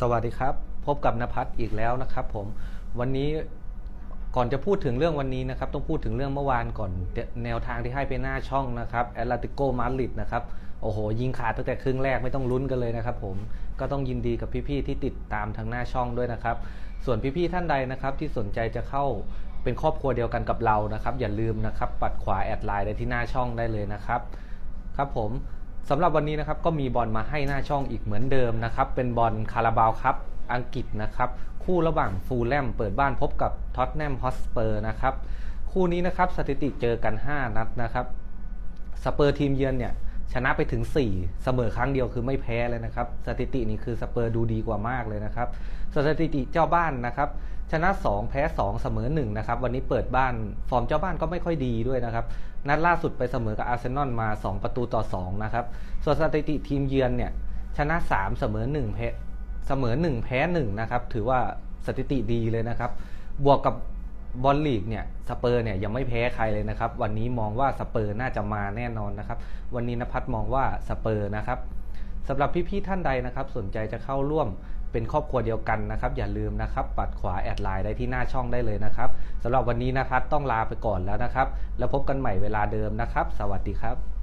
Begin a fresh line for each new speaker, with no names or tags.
สวัสดีครับ พบกับนภัสอีกแล้วนะครับผมวันนี้ก่อนจะพูดถึงเรื่องวันนี้นะครับ ต้องพูดถึงเรื่องเมื่อวานก่อนแนวทางที่ให้ไปหน้าช่องนะครับแอตเลติโกมาดริดนะครับโอ้โห ยิงขาดตั้งแต่ครึ่งแรกไม่ต้องลุ้นกันเลยนะครับผมก็ต้องยินดีกับพี่ๆที่ติดตามทางหน้าช่องด้วยนะครับ ส่วนพี่ๆท่านใดนะครับ ที่สนใจจะเข้าเป็นครอบครัวเดียวกันกับเรานะครับ อย่าลืมนะครับ ปัดขวาแอดไลน์ได้ที่หน้าช่องได้เลยนะครับ ครับผม สำหรับวันนี้นะครับก็มีบอลมาให้หน้าช่องอีกเหมือนเดิมนะครับ เป็นบอลคาราบาวครับอังกฤษนะครับ คู่ระหว่างฟูลแลมเปิดบ้านพบกับท็อตแนมฮอสเปอร์นะครับ คู่นี้นะครับสถิติเจอกัน 5 นัดนะครับสเปอร์ทีมเยือนเนี่ย ชนะไปถึง 4 เสมอครั้งเดียวคือไม่แพ้เลยนะครับ สถิตินี้คือสเปอร์ดูดีกว่ามากเลยนะครับส่วนสถิติเจ้าบ้านนะครับ ชนะ 2 แพ้ 2 เสมอ1นะครับ วันนี้เปิดบ้านฟอร์มเจ้าบ้านก็ไม่ค่อยดีด้วยนะครับ นัดล่าสุดไปเสมอกับอาร์เซนอลมา 2 ประตูต่อ 2 นะครับ ส่วนสถิติทีมเยือนเนี่ยชนะ 3 เสมอ1แพ้เสมอ 1 แพ้1นะครับ ถือว่าสถิติดีเลยนะครับ บวกกับ บอลลีกเนี่ยสเปอร์เนี่ยยังไม่แพ้ใครเลยนะครับ วันนี้มองว่าสเปอร์น่าจะมาแน่นอนนะครับ วันนี้นภัสมองว่าสเปอร์นะครับสำหรับพี่ๆท่านใดนะครับ สนใจจะเข้าร่วมเป็นครอบครัวเดียวกันนะครับ อย่าลืมนะครับปัดขวาแอดไลน์ได้ที่หน้าช่องได้เลยนะครับสำหรับวันนี้นะครับต้องลาไปก่อนแล้วนะครับ แล้วพบกันใหม่เวลาเดิมนะครับ สวัสดีครับ